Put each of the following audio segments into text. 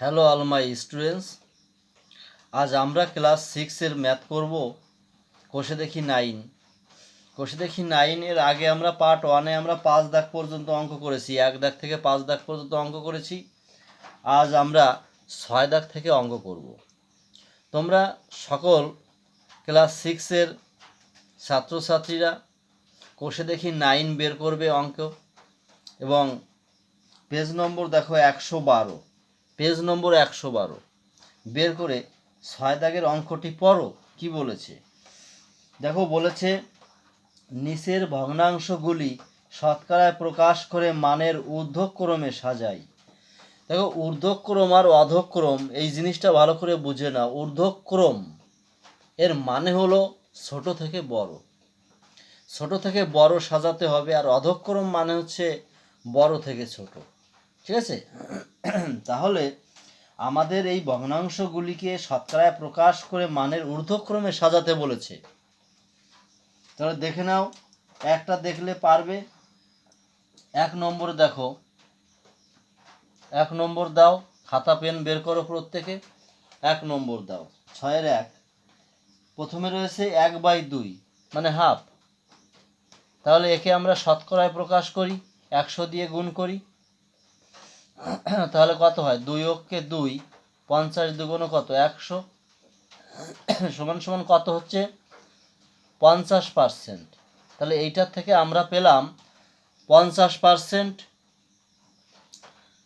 Hello all my students আজ আমরা class সিক্সের ম্যাথ করব। কোষে দেখি নাইন কোষে দেখি নাইনের আগে আমরা পার্ট ওয়ানে আমরা পাঁচ দাগ পর্যন্ত অঙ্ক করেছি। এক দাগ থেকে পাঁচ দাগ পর্যন্ত অঙ্ক করেছি। আজ আমরা ছয় দাগ থেকে অঙ্ক করব। তোমরা সকল ক্লাস সিক্সের ছাত্রছাত্রীরা কোষে দেখি নাইন বের করবে অঙ্ক। এবং পেজ নম্বর দেখো একশো বারো। পেজ নম্বর একশো বারো। বের করে ছয় দাগের অঙ্কটি পড়ো, কি বলেছে? দেখো, বলেছে, নিচের ভগ্নাংশগুলি শতকরায় প্রকাশ করে মানের ঊর্ধ্বক্রমে সাজাই। দেখো, ঊর্ধ্বক্রম আর অধক্রম, এই জিনিসটা ভালো করে বুঝে না ঊর্ধ্বক্রম এর মানে হলো ছোট থেকে বড়। ছোট থেকে বড় সাজাতে হবে, আর অধক্রম মানে হচ্ছে বড় থেকে ছোট। ঠিক আছে? তাহলে আমাদের এই ভগ্নাংশগুলিকে শতকরায় প্রকাশ করে মানের ঊর্ধ্বক্রমে সাজাতে বলেছে। তাহলে দেখে নাও, একটা দেখলে পারবে। এক নম্বর দেখো। এক নম্বর দাও, খাতা, পেন বের করো প্রত্যেকে। এক নম্বর দাও। ছয়ের এক। প্রথমে রয়েছে এক বাই দুই মানে হাফ। তাহলে একে আমরা শতকরায় প্রকাশ করি, একশো দিয়ে গুণ করি। তাহলে কত হয়? দুই অক্ষে দুই, পঞ্চাশ দুগুণ কত? একশো। সমান সমান কত হচ্ছে? পঞ্চাশ পার্সেন্ট। তাহলে এইটার থেকে আমরা পেলাম পঞ্চাশ পার্সেন্ট।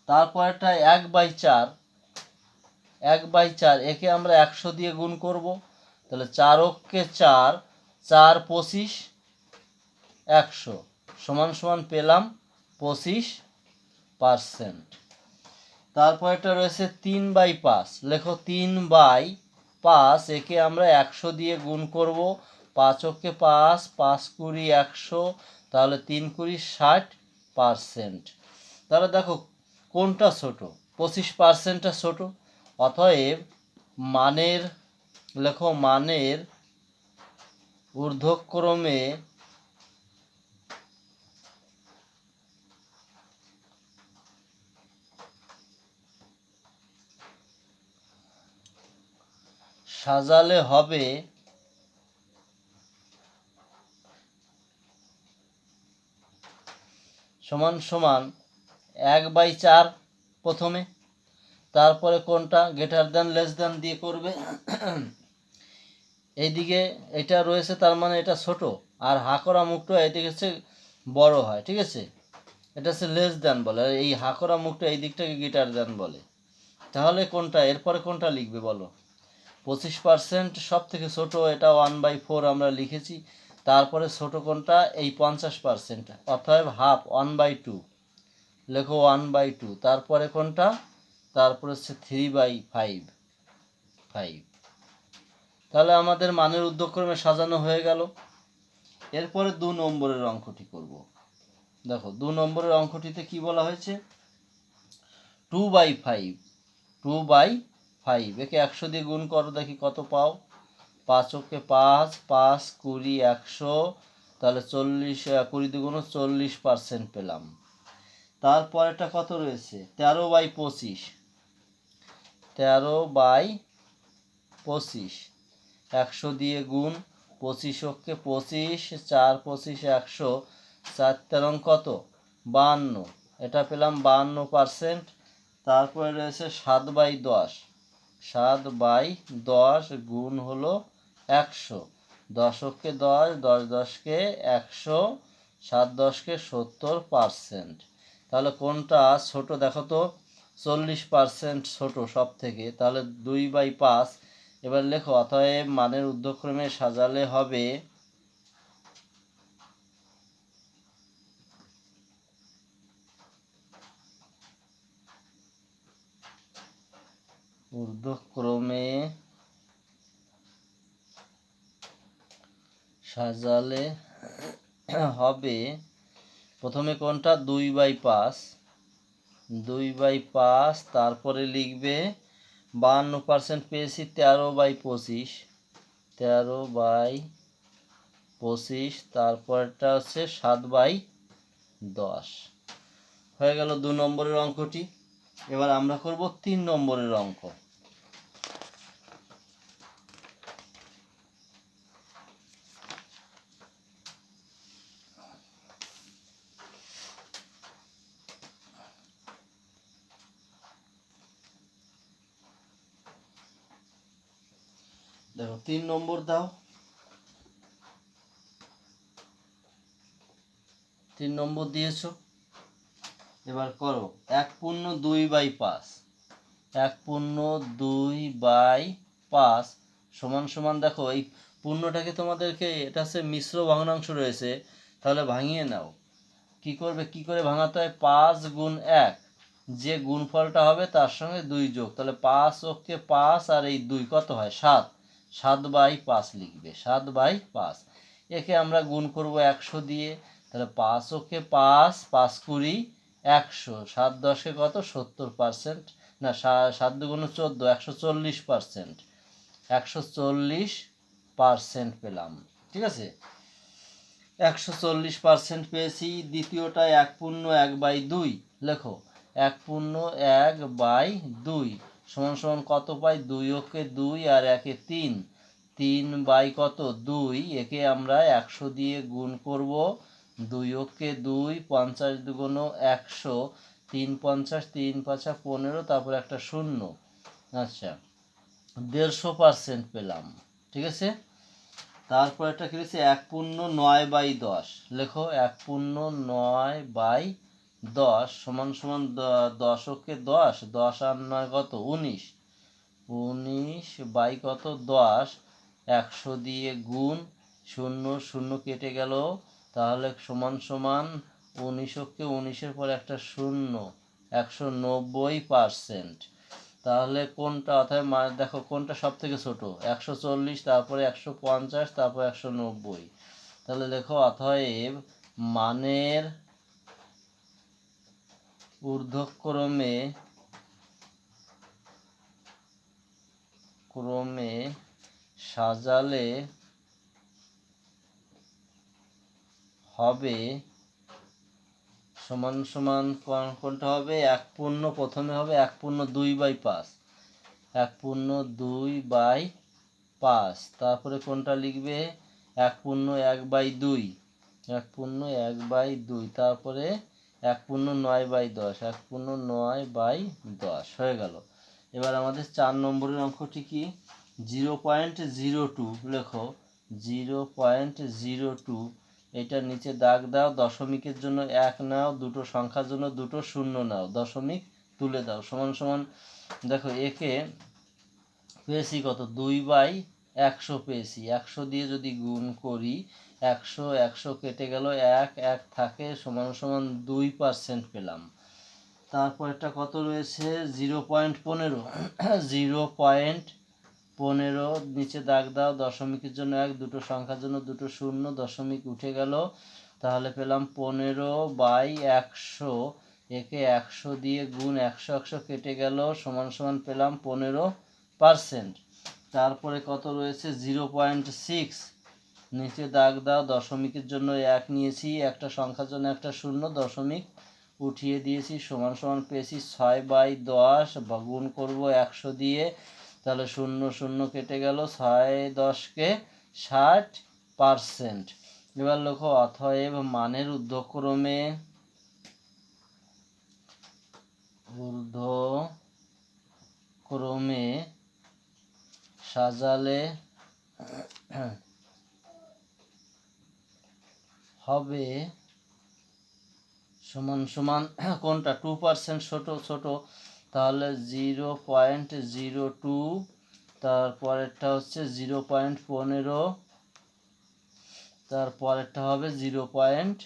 তারপরটা এক বাই চার, এক বাই চার, একে আমরা একশো দিয়ে গুণ করব। তাহলে চার অক্ষে চার চার পঁচিশ, একশো। সমান সমান পেলাম পঁচিশ পার্সেন্ট। তারপরটা রয়েছে তিন বাই পাঁচ। লেখো তিন বাই পাঁচ, একে আমরা একশো দিয়ে গুণ করব। পাঁচ অক্ষে পাঁচ পাঁচ কুড়ি একশো, তাহলে তিন কুড়ি ষাট পার্সেন্ট। তাহলে দেখো কোনটা ছোট? পঁচিশ পার্সেন্টটা ছোট। অতএব মানের, লেখো মানের ঊর্ধ্বক্রমে সাজালে হবে। সমান সমান এক বাই চার প্রথমে। তারপরে কোনটা? গেটার দেন লেস দেন দিয়ে করবে। এইদিকে এটা রয়েছে, তার মানে এটা ছোট। আর হাকরা মুখটা এদিকে হচ্ছে বড় হয়, ঠিক আছে? এটা হচ্ছে লেস দেন বলে। আর এই হাকরা মুখটা এই দিকটাকে গিটার দেন বলে। তাহলে কোনটা? এরপরে কোনটা লিখবে বলো? পঁচিশ পার্সেন্ট সব থেকে ছোটো, এটা ওয়ান বাই ফোর আমরা লিখেছি। তারপরে ছোটো কোনটা? এই পঞ্চাশ পার্সেন্ট অর্থাৎ হাফ ওয়ান বাই টু লেখো ওয়ান বাই টু তারপরে কোনটা? তারপরে হচ্ছে থ্রি বাই ফাইভ ফাইভ তাহলে আমাদের মানের উদ্যোগক্রমে সাজানো হয়ে গেল। এরপরে দু নম্বরের অঙ্কটি করব। দেখো, দু নম্বরের অঙ্কটিতে কি বলা হয়েছে? Two by five two by five. একে একশো দিয়ে গুণ করো, দেখি কত পাও? পাঁচ ওকে পাঁচ পাঁচ কুড়ি একশো, তাহলে চল্লিশ কুড়ি দুগুণ চল্লিশ পার্সেন্ট পেলাম। তারপরেটা কত রয়েছে? তেরো বাই পঁচিশ। তেরো বাই পঁচিশ। একশো দিয়ে গুণ পঁচিশ ওকে পঁচিশ, চার পঁচিশ একশো, চার তেরং কত? বাহান্ন এটা পেলাম বাহান্ন পার্সেন্ট তারপরে রয়েছে সাত বাই দশ। সাত বাই দশ গুণ হলো একশো। দশককে দশ দশ দশকে একশো, সাত দশকে সত্তর পারসেন্ট। তাহলে কোনটা ছোট দেখো তো, চল্লিশ পারসেন্ট ছোটো সব থেকে তাহলে দুই বাই পাঁচ। এবার লেখো, অতএব মানের উদ্যক্রমে সাজালে হবে ঊর্ধ্বক্রমে সাজালে হবে। প্রথমে কোনটা? দুই বাই পাঁচ। দুই বাই পাঁচ, তারপরে লিখবে বাহান্ন পার্সেন্ট পেয়েছি তেরো বাই পঁচিশ। তেরো বাই পঁচিশ, তারপরটা হচ্ছে সাত বাই দশ। হয়ে গেল দু নম্বরের অঙ্কটি। এবার আমরা করব তিন নম্বরের অঙ্ক দেখো তিন নম্বর দাও। তিন নম্বর দিয়েছ। এবার করো। এক পূর্ণ, দুই বাই পাঁচ। এক পূর্ণ, দুই বাই পাঁচ। সমান সমান দেখো, এই পূর্ণটাকে তোমাদেরকে, এটা হচ্ছে মিশ্র ভগ্নাংশ রয়েছে। তাহলে ভাঙিয়ে নাও। কি করবে? কি করে ভাঙাতে হয়? পাঁচ গুণ এক। যে গুণফলটা হবে তার সঙ্গে দুই যোগ। তাহলে পাঁচ ওকে পাঁচ আর এই দুই কত হয়? সাত। সাত বাই পাঁচ লিখবে, সাত বাই পাঁচ। একে আমরা গুণ করব একশো দিয়ে। তাহলে পাঁচ ওকে পাঁচ পাঁচ কুড়ি একশো। সাত দশে কত? সত্তর পার্সেন্ট। না সাত দুগুণ চোদ্দ, একশো চল্লিশ পার্সেন্ট। একশো চল্লিশ পার্সেন্ট পেলাম। ঠিক আছে? একশো চল্লিশ পার্সেন্ট পেয়েছি। দ্বিতীয়টা এক পূর্ণ এক বাই দুই। লেখো, এক পূর্ণ এক বাই দুই। সমান সমান কত পাই দুই ওকে দুই আর একে তিন? তিন বাই কত? দুই। একে আমরা একশো দিয়ে গুণ করব। দুই ওকে দুই, পঞ্চাশ দুগুণ একশো। তিন পঞ্চাশ, তিন পাঁচা পনেরো, তারপর একটা শূন্য। আচ্ছা দেড়শো পার্সেন্ট পেলাম। ঠিক আছে? তারপর একটা কি রয়েছে? এক পূর্ণ নয় বাই দশ। লেখো, এক পূর্ণ নয় বাই দশ সমান সমান দশকে দশ দশ আর নয় কত? উনিশ। উনিশ বাই কত? দশ। একশো দিয়ে গুণ শূন্য শূন্য কেটে গেল। তাহলে সমান সমান উনিশকে উনিশের পর একটা শূন্য, একশো নব্বই পার্সেন্ট। তাহলে কোনটা? অর্থাৎ দেখো কোনটা সব থেকে ছোটো? একশো চল্লিশ, তারপরে একশো পঞ্চাশ, তারপর একশো নব্বই। তাহলে দেখো অতএব মানের ঊর্ধ্বক্রমে, ক্রমে সাজালে হবে সমান সমান কোনটা হবে? এক পূর্ণ প্রথমে হবে এক পূর্ণ দুই বাই পাঁচ। এক পূর্ণ দুই বাই পাঁচ। তারপরে কোনটা লিখবে? এক পূর্ণ এক বাই দুই। এক পূর্ণ এক বাই দুই। তারপরে এক পূর্ণ নয় বাই দশ, এক পূর্ণ নয় বাই দশ। হয়ে গেল। এবার আমাদের চার নম্বরের অঙ্কটি কি? জিরো পয়েন্ট জিরো টু, লেখো। জিরো পয়েন্ট জিরো টু এটার নিচে দাগ দাও, দশমিকের জন্য এক নাও, দুটো সংখ্যার জন্য দুটো শূন্য নাও, দশমিক তুলে দাও। সমান সমান, দেখো, একে পেয়েছি কত? দুই বাই একশো পেয়েছি। একশো দিয়ে যদি গুণ করি, একশো একশো কেটে গেল, এক এক থাকে সমান সমান দুই পার্সেন্ট পেলাম। তারপর একটা কত রয়েছে? জিরো পয়েন্ট পনেরো। জিরো পয়েন্ট পনেরো, নিচে দাগ দাও, দশমিকের জন্য এক, দুটো সংখ্যার জন্য দুটো শূন্য, দশমিক উঠে গেল। তাহলে পেলাম পনেরো বাই একশো। একে একশো দিয়ে গুণ একশো একশো কেটে গেল, সমান সমান পেলাম পনেরো পার্সেন্ট তারপরে কত রয়েছে? Zero point six. নিচে দাগ দাও, দশমিকের জন্য এক নিয়েছি, একটা সংখ্যার জন্য একটা শূন্য, দশমিক উঠিয়ে দিয়েছি, সমান সমান পেয়েছি ছয় বাই দশ, গুণ করব একশো দিয়ে, তাহলে শূন্য শূন্য কেটে গেল ছয় দশকে ষাট পার্সেন্ট। এবার লক্ষ্য অথয়েব মানের ঊর্ধ্বক্রমে ঊর্ধ্বক্রমে সাজালে হবে সমান সমান কোনটা? টু পার্সেন্ট ছোট ছোট, তাহলে জিরো পয়েন্ট জিরো টু তারপরেরটা হচ্ছে জিরো পয়েন্ট পনেরো, তারপরেরটা হবে জিরো পয়েন্ট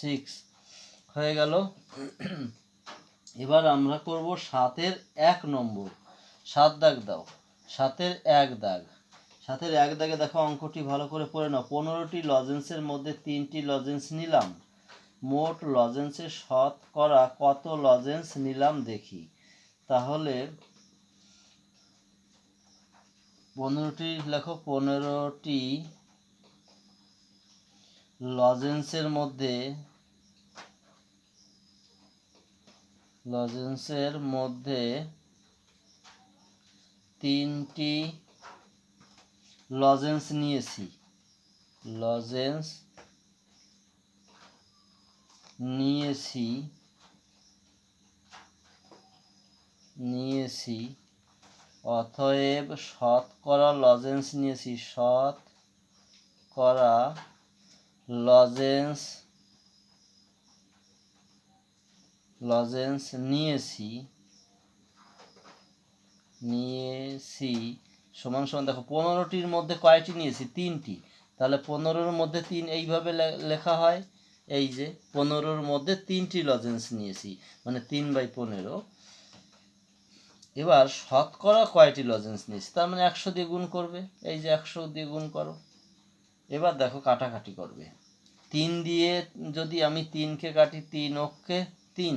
সিক্স হয়ে গেল। এবার আমরা করব সাতের এক নম্বর। সাত দাগ দাও। সাতের এক দাগ। সাতের এক দাগে দেখো অঙ্কটি ভালো করে পড়ে নাও। পনেরোটি লজেন্সের মধ্যে তিনটি লজেন্স নিলাম। মোট লজেন্সের শতকরা কত লজেন্স নিলাম দেখি। তাহলে পনেরোটি, লেখো, পনেরোটি লজেন্সের মধ্যে লজেন্সের মধ্যে তিনটি লজেন্স নিয়েছি। লজেন্স নিয়েছি নিয়েছি, অতএব শতকরা লজেন্স নিয়েছি। শত করা লজেন্স লজেন্স নিয়েছি। নিয়েছি সমান সমান দেখো, পনেরোটির মধ্যে কয়টি নিয়েছি? তিনটি। তাহলে পনেরোর মধ্যে তিন এইভাবে লেখা হয়। এই যে, পনেরোর মধ্যে তিনটি লজেন্স নিয়েছি মানে তিন বাই পনেরো। এবার শতকরা কয়টি লজেন্স নিয়েছি? তার মানে একশো দিয়ে গুণ করবে। এই যে একশো দিয়ে গুণ করো। এবার দেখো কাটাকাটি করবে। তিন দিয়ে যদি আমি তিনকে কাটি, তিন অক্ষে তিন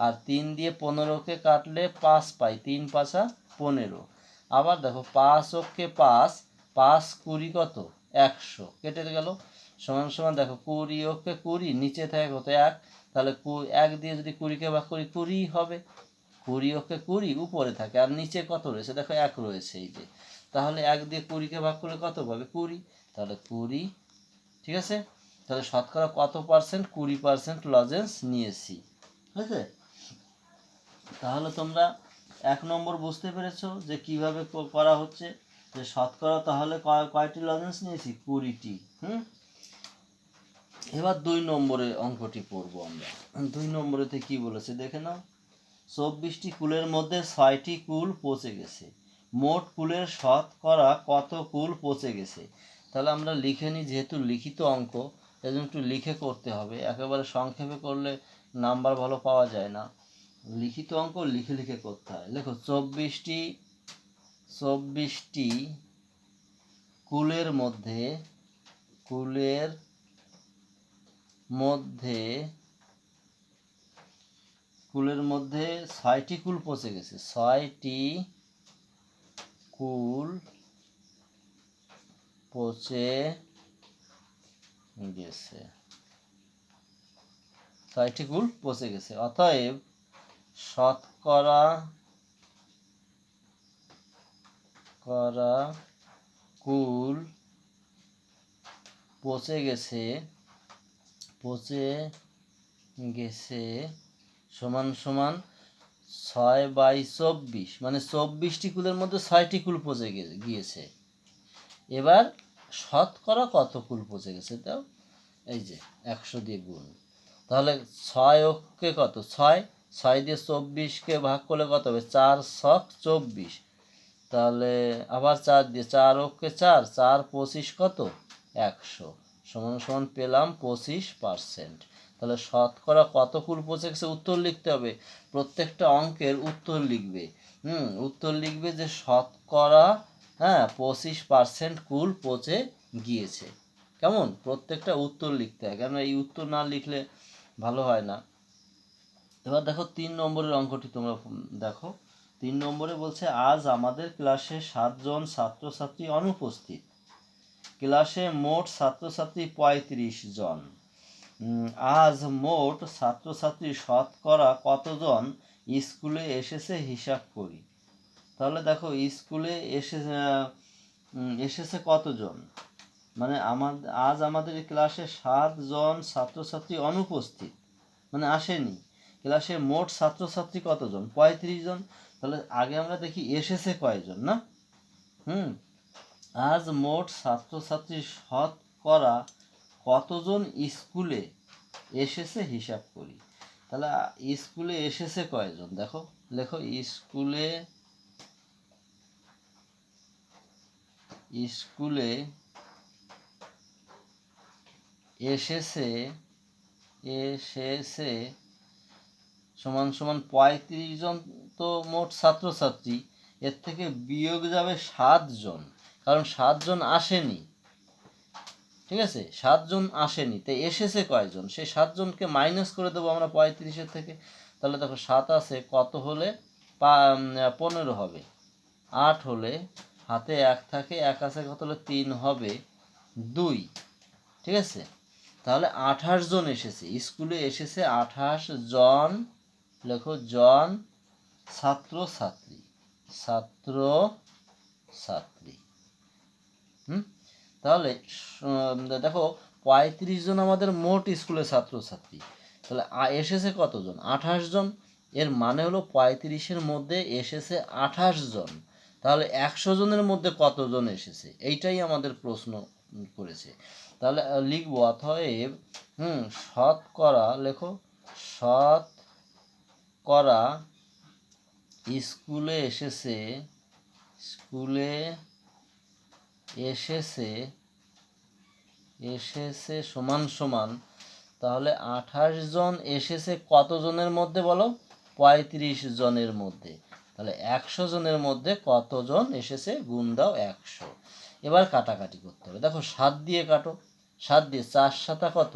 আর তিন দিয়ে পনেরোকে কাটলে পাঁচ পাই, তিন পাঁচা পনেরো। আবার দেখো পাঁচ অক্ষে পাঁচ পাঁচ কুড়ি কত? একশো। কেটে গেল। সমান সমান দেখো কুড়ি অক্ষে কুড়ি, নিচে থাকে কত এক? তাহলে কু- এক দিয়ে যদি কুড়িকে ভাগ করি কুড়ি হবে। কুড়ি অক্ষে কুড়ি উপরে থাকে আর নিচে কত রয়েছে? দেখো এক রয়েছে এই যে। তাহলে এক দিয়ে কুড়িকে ভাগ করলে কত পাবে? কুড়ি। তাহলে কুড়ি, ঠিক আছে? তাহলে শতকরা কত পার্সেন্ট কুড়ি পার্সেন্ট লজেন্স নিয়েছি। ঠিক আছে তাহলে তোমরা এক নম্বর বুঝতে পেরেছ যে কীভাবে করা হচ্ছে। যে শতকরা তাহলে কয় কয়টি লজেন্স নিয়েছি? কুড়িটি, হুম? এবার দুই নম্বরে অঙ্কটি পড়ব আমরা। দুই নম্বরেতে কি বলেছে দেখে নাও। চব্বিশটি কুলের মধ্যে ছয়টি কুল পচে গেছে। মোট কুলের শতকরা কত কুল পচে গেছে? তাহলে আমরা লিখে নিই, যেহেতু লিখিত অঙ্ক, এজন্য একটু লিখে করতে হবে। একেবারে সংক্ষেপে করলে নাম্বার ভালো পাওয়া যায় না। লিখিত অঙ্ক লিখে লিখে করতে হয়। দেখো, চব্বিশটি চব্বিশটি কুলের মধ্যে কুলের মধ্যে কুলের মধ্যে ছয়টি কুল পচে গেছে। ছয়টি কুল পচে গেছে। ছয়টি কুল পচে গেছে। অতএব শতকরা, করা কুল পচে গেছে পচে গেছে সমান সমান ছয় বাই চব্বিশ মানে চব্বিশটি কুলের মধ্যে ছয়টি কুল পচে গিয়েছে। এবার শতকরা কত কুল পচে গেছে তাও? এই যে একশো দিয়ে গুণ। তাহলে ছয় অক্ষে কত? ছয় ছয় দিয়ে চব্বিশকে ভাগ করলে কত হবে? চার ছক চব্বিশ। তাহলে আবার চার দিয়ে চার অক্ষে চার চার পঁচিশ কত? একশো। সমান সমান পেলাম পঁচিশ পার্সেন্ট। তাহলে শতকরা কত কুল পচে গেছে উত্তর লিখতে হবে? প্রত্যেকটা অঙ্কের উত্তর লিখবে। হুম, উত্তর লিখবে যে শতকরা হ্যাঁ পঁচিশ পার্সেন্ট কুল পচে গিয়েছে। কেমন? প্রত্যেকটা উত্তর লিখতে হয়। কেন এই উত্তর না লিখলে ভালো হয় না। এবার দেখো তিন নম্বরের অঙ্কটি তোমরা দেখো। তিন নম্বরে বলছে, আজ আমাদের ক্লাসে সাতজন ছাত্রছাত্রী অনুপস্থিত। ক্লাসে মোট ছাত্রছাত্রী পঁয়ত্রিশ জন। আজ মোট ছাত্রছাত্রী শতকরা কতজন স্কুলে এসেছে হিসাব করি। তাহলে দেখো, স্কুলে এসে এসেছে কতজন? মানে আমাদের আজ আমাদের ক্লাসে সাতজন ছাত্রছাত্রী অনুপস্থিত। মানে আসেনি। ক্লাসে মোট ছাত্রছাত্রী কতজন? পঁয়ত্রিশ জন। তাহলে আগে আমরা দেখি এসেছে কয়জন, না? হুম। আজ মোট ছাত্রছাত্রী শতকরা কতজন স্কুলে এসেছে হিসাব করি। তাহলে স্কুলে এসেছে কয়জন? দেখো, লেখো, স্কুলে স্কুলে এসেছে এসেছে সমান সমান পঁয়ত্রিশ জন তো মোট ছাত্রছাত্রী। এর থেকে বিয়োগ যাবে সাতজন কারণ সাতজন আসেনি। ঠিক আছে? সাতজন আসেনি। তো এসেছে কয়জন? সেই সাতজনকে মাইনাস করে দেবো আমরা পঁয়ত্রিশের থেকে। তাহলে দেখো সাত আছে, কত হলে? পা পনেরো হবে। আট হলে হাতে এক থাকে, এক আছে কত হলে? তিন হবে। দুই। ঠিক আছে? তাহলে আঠাশ জন এসেছে। স্কুলে এসেছে আঠাশ জন লেখো, জন ছাত্র ছাত্রী ছাত্র ছাত্রী হুম? তাহলে দেখো, পঁয়ত্রিশ জন আমাদের মোট স্কুলের ছাত্রছাত্রী। তাহলে, আ- এসেছে কতজন? আঠাশ জন। এর মানে হলো পঁয়ত্রিশের মধ্যে এসেছে আঠাশ জন। তাহলে, একশো জনের মধ্যে কতজন এসেছে? এইটাই আমাদের প্রশ্ন করেছে। তাহলে লিখব, অতএব, হুম, শতকরা, লেখো, শত করা স্কুলে এসেছে স্কুলে এসেছে এসেছে সমান সমান। তাহলে আঠাশ জন এসেছে কতজনের মধ্যে বলো? পঁয়ত্রিশ জনের মধ্যে। তাহলে একশো জনের মধ্যে কতজন এসেছে? গুণ দাও একশো। এবার কাটাকাটি করতে হবে। দেখো সাত দিয়ে কাটো। সাত দিয়ে চার সাতা কত?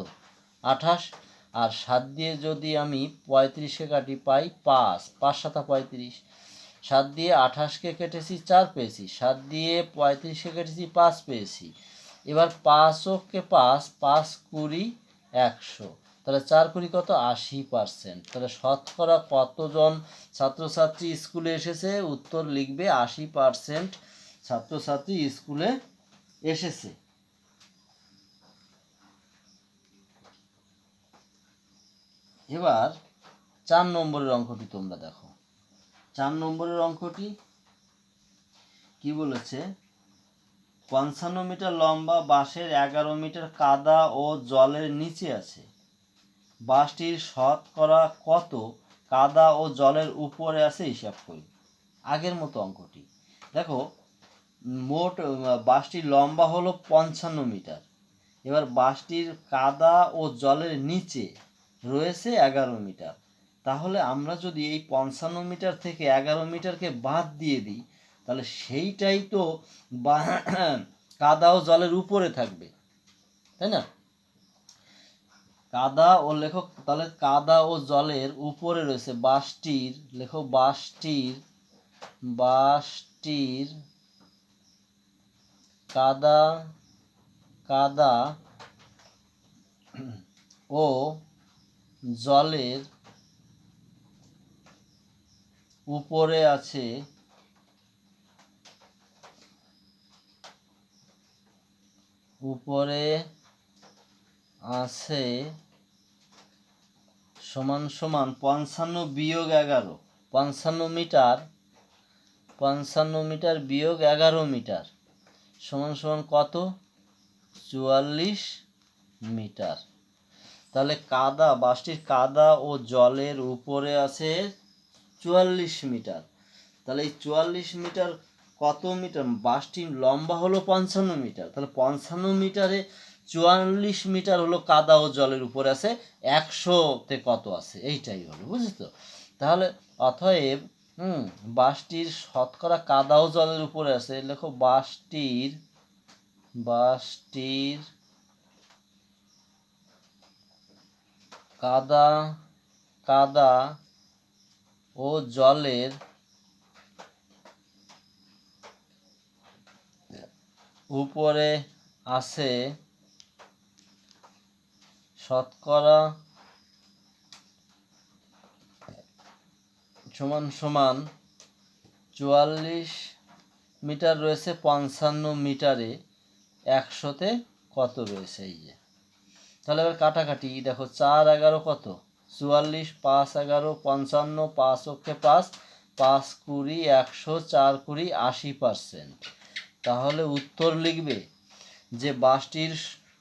আঠাশ। আর সাত দিয়ে যদি আমি পঁয়ত্রিশে কাটি পাই পাঁচ পাঁচ সাতা পঁয়ত্রিশ। সাত দিয়ে আঠাশকে কেটেছি চার পেয়েছি, সাত দিয়ে পঁয়ত্রিশকে কেটেছি পাঁচ পেয়েছি। এবার পাঁচ ওকে পাঁচ পাঁচ কুড়ি একশো। তাহলে চার কুড়ি কত? আশি পার্সেন্ট। তাহলে শতকরা কতজন ছাত্রছাত্রী স্কুলে এসেছে? উত্তর লিখবে আশি পার্সেন্ট ছাত্রছাত্রী স্কুলে এসেছে। এবার চার নম্বরের অঙ্কটি তোমরা দেখো। চার নম্বরের অঙ্কটি কি বলেছে? পঞ্চান্ন মিটার লম্বা বাঁশের এগারো মিটার কাদা ও জলের নিচে আছে। বাসটির শতকরা কত কাদা ও জলের উপরে আছে হিসাব করি। আগের মতো অঙ্কটি। দেখো, মোট বাসটির লম্বা হলো পঞ্চান্ন মিটার। এবার বাসটির কাদা ও জলের নিচে রয়েছে এগারো মিটার। তাহলে আমরা যদি এই পঞ্চান্ন মিটার থেকে এগারো মিটারকে বাদ দিয়ে দিই, তাহলে সেইটাই তো কাদা ও জলের উপরে থাকবে। তাই না? কাদা ও লেখক, তাহলে কাদা ও জলের উপরে রয়েছে বাসটির লেখক বাসটির বাসটির কাদা কাদা ও জলের উপরে আছে উপরে আছে সমান সমান পঞ্চান্ন বিয়োগ এগারো। পঞ্চান্ন মিটার পঞ্চান্ন মিটার বিয়োগ এগারো মিটার। সমান সমান কত? চুয়াল্লিশ মিটার। তাহলে কাদা বাসটির কাদা ও জলের উপরে আছে চুয়াল্লিশ মিটার। তাহলে এই চুয়াল্লিশ মিটার কত মিটার? বাসটি লম্বা হলো পঞ্চান্ন মিটার। তাহলে পঞ্চান্ন মিটারে চুয়াল্লিশ মিটার হলো কাদা ও জলের উপরে আছে, একশোতে কত আছে? এইটাই হলো বুঝলি তো তাহলে অতএব, হুম বাসটির শতকরা কাদা ও জলের উপরে আছে। লেখো বাসটির বাসটির কাদা কাদা ও জলের উপরে আছে শতকরা সমান সমান চুয়াল্লিশ মিটার রয়েছে, পঞ্চান্ন মিটারে একশোতে কত রয়েছে এই যে? তাহলে এবার কাটাকাটি, দেখো চার এগারো কত? চুয়াল্লিশ, পাঁচ এগারো, পঞ্চান্ন, পাঁচ অক্ষে পাঁচ পাঁচ কুড়ি, একশো চার কুড়ি, আশি পার্সেন্ট। তাহলে উত্তর লিখবে যে বাসটির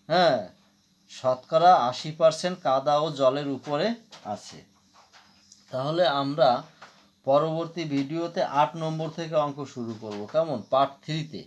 হ্যাঁ শতকরা আশি পার্সেন্ট কাদা ও জলের উপরে আছে। তাহলে আমরা পরবর্তী ভিডিওতে আট নম্বর থেকে অঙ্ক শুরু করব। কেমন? পার্ট থ্রিতে।